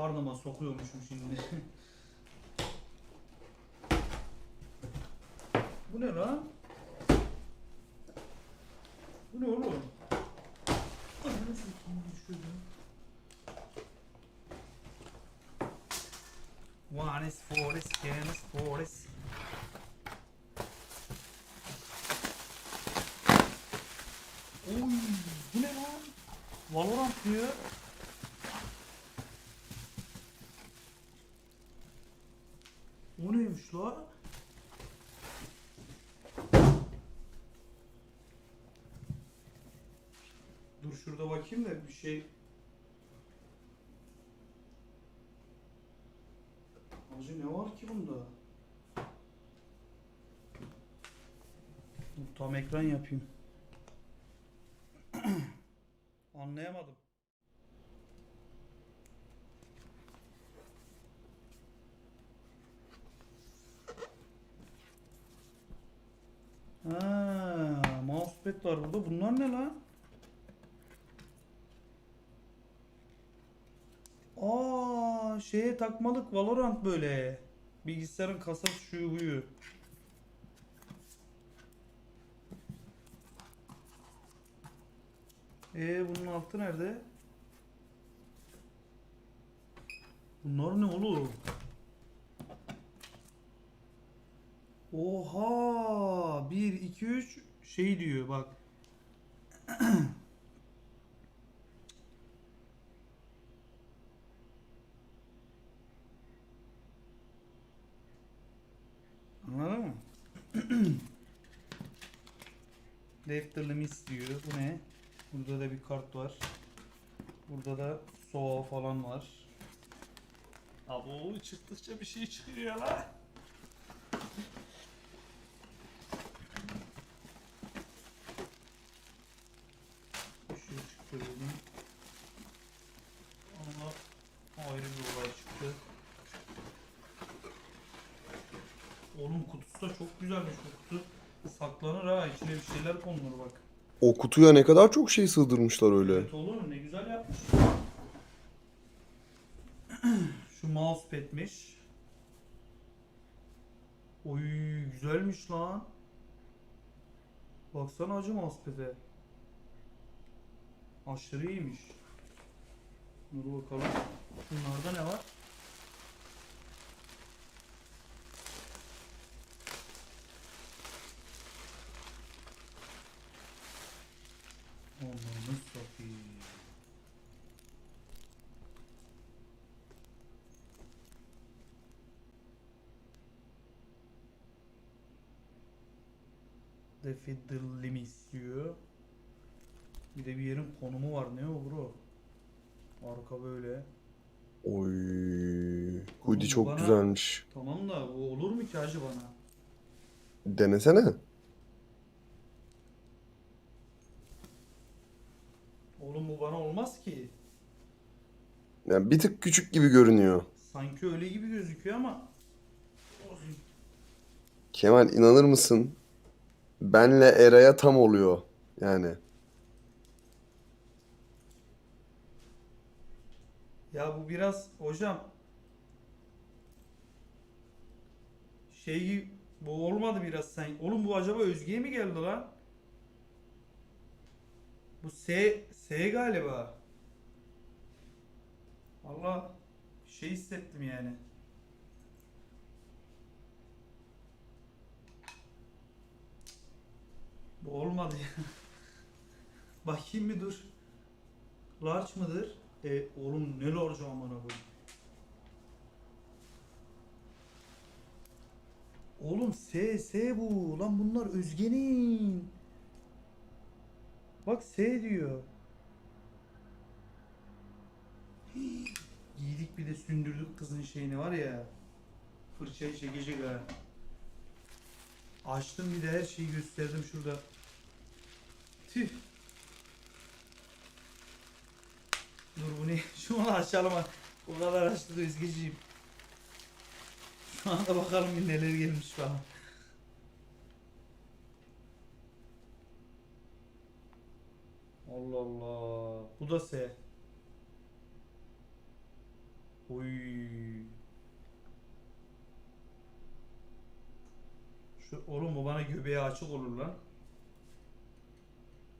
karnıma sokuyormuşum şimdi. Bu ne lan? Bu ne oğlum? Ananı satayım düşürdüm. One is forest, ten is forest. Oy, bu ne lan? Valorant diyor. O neymiş la? Dur şurada bakayım da bir şey Hacı ne var ki bunda? Tam ekran yapayım. Anlayamadım. Ha, mousepad var burada. Bunlar ne lan? Aa, şeye takmalık Valorant böyle. Bilgisayarın kasası şu buyu. Ee bunun altı nerede? Bunlar ne oğlum? Oha! 1 2 3 şey diyor bak. Anladın mı? Defter'lı mis diyor. Bu ne? Burada da bir kart var. Burada da soğuk falan var. Abo çıktıkça bir şey çıkıyor la. Bir dedim. Ama ayrı bir olay çıktı. Oğlum kutusu da çok güzelmiş bu kutu. Saklanır ha içine bir şeyler konulur bak. O kutuya ne kadar çok şey sığdırmışlar öyle. Evet oğlum ne güzel yapmış. Şu mousepad'miş. Oy güzelmiş lan. Baksana acı mousepad'e. Aşırı iyiymiş. Dur bakalım. Bunlarda ne var? Ananı satayım. The Fiddle Limits diyor. Bir de bir yerin konumu var. Ne o bro? Arka böyle. Oy. Hoodie çok bana- güzelmiş. Tamam da bu olur mu ki hacı bana? Denesene. Oğlum bu bana olmaz ki. Yani bir tık küçük gibi görünüyor. Sanki öyle gibi gözüküyor ama. Kemal inanır mısın? Benle Eray'a tam oluyor. Yani. Ya bu biraz hocam şey bu olmadı biraz sen. Oğlum bu acaba Özge'ye mi geldi lan? Bu S S galiba. Allah şey hissettim yani. Bu olmadı ya. Bakayım bir dur. Large mıdır? E oğlum ne large amına koyayım. Oğlum S S bu. Lan bunlar Özge'nin. Bak S diyor. Giydik bir de sündürdük kızın şeyini var ya. Fırçayı çekecek ha. Açtım bir de her şeyi gösterdim şurada. Tüh. Dur bu ne? Ha. O kadar açtı da Özgeciğim. Şu anda bakalım neler gelmiş falan. Allah Allah. Bu da S. Oy. Şu oğlum bu bana göbeği açık olur lan.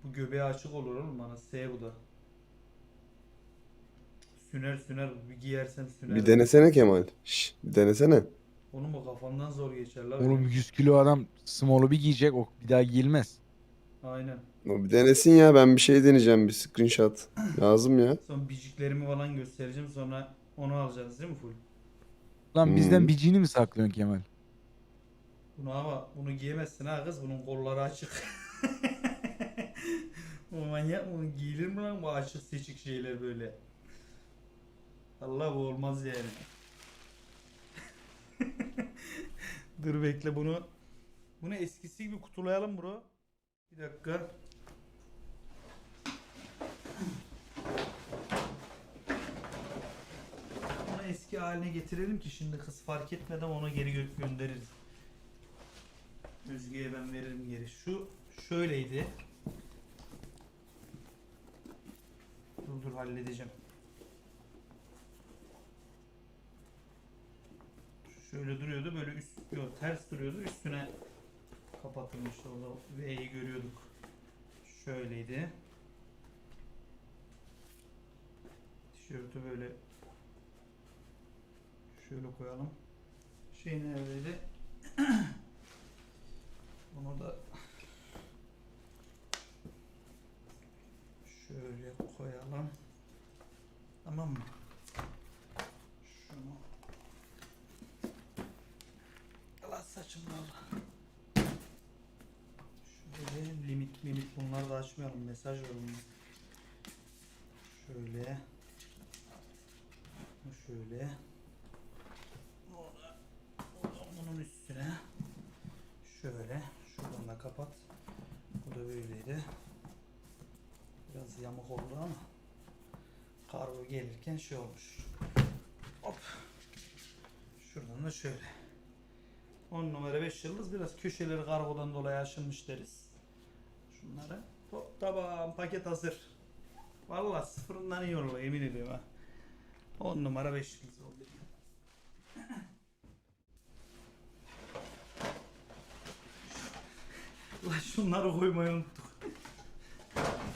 Bu göbeği açık olur oğlum bana. S bu da. Süner süner bir giyersem süner. Bir denesene Kemal. Şş, bir denesene. Oğlum o kafamdan zor geçer la. Oğlum benim. 100 kilo adam small'u bir giyecek o bir daha giyilmez. Aynen. O bir denesin ya ben bir şey deneyeceğim bir screenshot. Lazım ya. Son biciklerimi falan göstereceğim sonra onu alacağız değil mi full? Lan Hmm. bizden biciğini mi saklıyorsun Kemal? Bunu ama bunu giyemezsin ha kız bunun kolları açık. bu manyak bunu giyilir mi lan bu açık seçik şeyler böyle? Allah bu olmaz yani. Dur bekle bunu. Bunu eskisi gibi kutulayalım bro. Bir dakika. Onu eski haline getirelim ki şimdi kız fark etmeden ona geri gö- göndeririz. Özge'ye ben veririm geri. Şu şöyleydi. Dur dur halledeceğim. Şöyle duruyordu böyle üst yok ters duruyordu üstüne kapatılmıştı orada V'yi görüyorduk. Şöyleydi. Tişörtü böyle şöyle koyalım. Şey neredeydi? Bunu da şöyle koyalım. Tamam mı? Şunu Saçımı al. Şöyle limit limit bunları da açmayalım. Mesaj bunlar. Şöyle. Bu Şöyle. Bunu da- bunu da bunun üstüne. Şöyle. Şuradan da kapat. Bu da böyleydi. Biraz yamuk oldu ama kargo gelirken şey olmuş. Hop. Şuradan da şöyle. 10 numara 5 yıldız biraz köşeleri kargodan dolayı aşınmış deriz. Şunları. Hop tamam paket hazır. Vallahi sıfırından iyi olur emin ediyorum ha. 10 numara 5 yıldız oldu. Lan şunları koymayı unuttuk.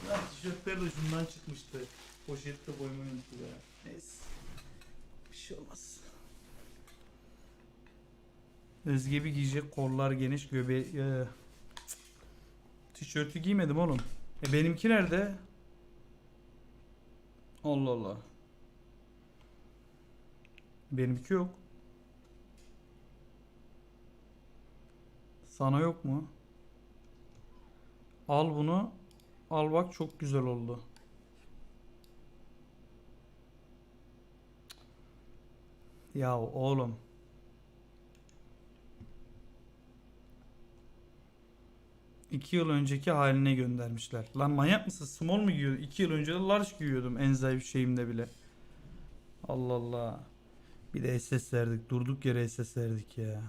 Lan tişörtler de şundan çıkmıştı. Poşette koymayı unuttuk ya. Neyse. Bir şey olmaz. Özge giyecek kollar geniş göbeği. Ee, tişörtü giymedim oğlum. E benimki nerede? Allah Allah. Benimki yok. Sana yok mu? Al bunu. Al bak çok güzel oldu. Ya oğlum. İki yıl önceki haline göndermişler. Lan manyak mısın? Small mu giyiyordu? İki yıl önce de large giyiyordum en zayıf şeyimde bile. Allah Allah. Bir de SS verdik. Durduk yere SS verdik ya.